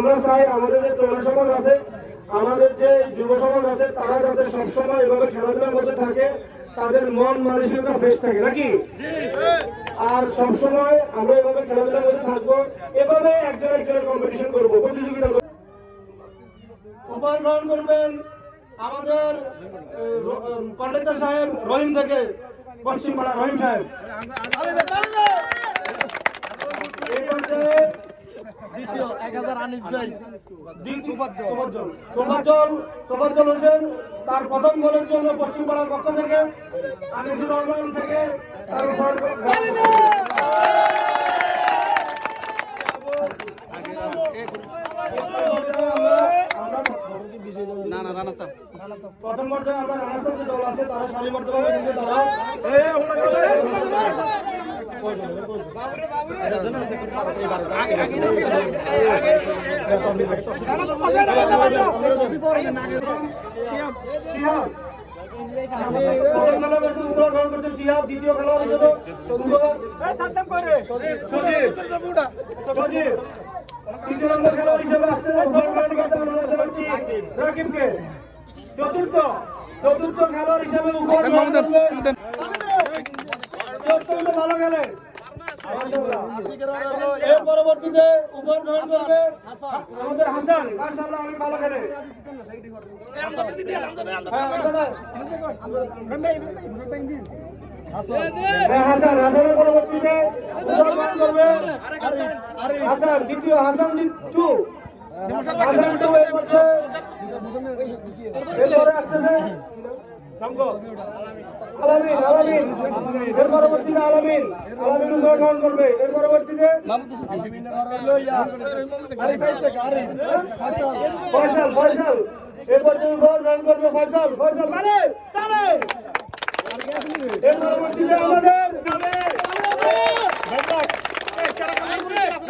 আমরা চাই আমাদের যে তরুণ সমাজ আছে আমাদের যে যুব সমাজ আছে তারা যাতে সবসময় এভাবে খেলাধুলার মধ্যে থাকে তাদের মন মানসিকতা ফ্রেশ থাকে নাকি? আর সবসময় আমরা এভাবে খেলাধুলার মধ্যে থাকব এভাবে একজন একজনের কম্পিটিশন করব প্রতিযোগিতা করব। উপহার গ্রহণ করবেন আমাদের কন্ডাক্টর সাহেব রহিম থেকে পশ্চিম পাড়া রহিম সাহেব। এই পর্যায়ে দ্বিতীয় এক হাজার আনিস ভাই। তোফাজ্জল তোফাজ্জল তোফাজ্জল হোসেন তার প্রথম গোলের জন্য পশ্চিম পাড়ার পক্ষ থেকে আনিসুর রহমান থেকে তার না না রানা সাহেব প্রথম পর্যায়ে আমরা যে দল আছে তারা সারিবদ্ধভাবে কিন্তু তারা। দ্বিতীয় খেলা হলো সুন্দর। সজীব। সজীব। তৃতীয় নম্বর খেলোয়াড় হিসেবে আসতে অনুরোধ। চতুর্থ চতুর্থ খেলোয়াড় হিসেবে ভালো খেলে। এর হ্যাঁ, দ্বিতীয় হাসান টু হাসান এরপরে আসতেছে এর পরবর্তীতে আলামিন। আলামিন গ্রহণ করবে। এর আমাদের এর পরবর্তীতে আরিফ আরিফ আমাদের আরিফ এই পর্যায়ে আমাদের দলের পক্ষ থেকে উপহার গ্রহণ শেষ করছে এবার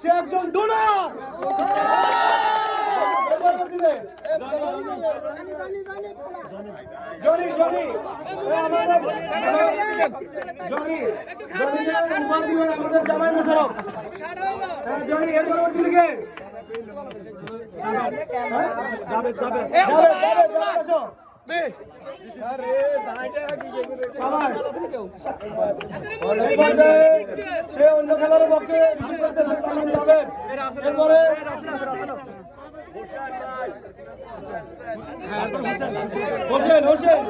সে একজন ডোনার জনি জনি এ আমাদের জামাই মোশারফ হ্যাঁ জনি এর পরবর্তীতে কে যাবে যাবে যাবে যাবে আসো সে অন্য খেলার পক্ষে রিসিভ এরপরে হোসেন হোসেন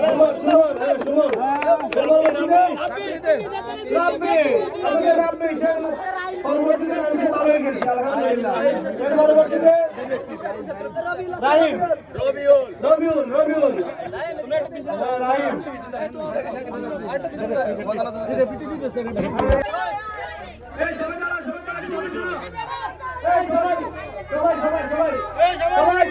সুমন সুমন হ্যাঁ, সুমন এর পরবর্তীতে রাহিম রবিউল সবাই সবাই সবাই সবাই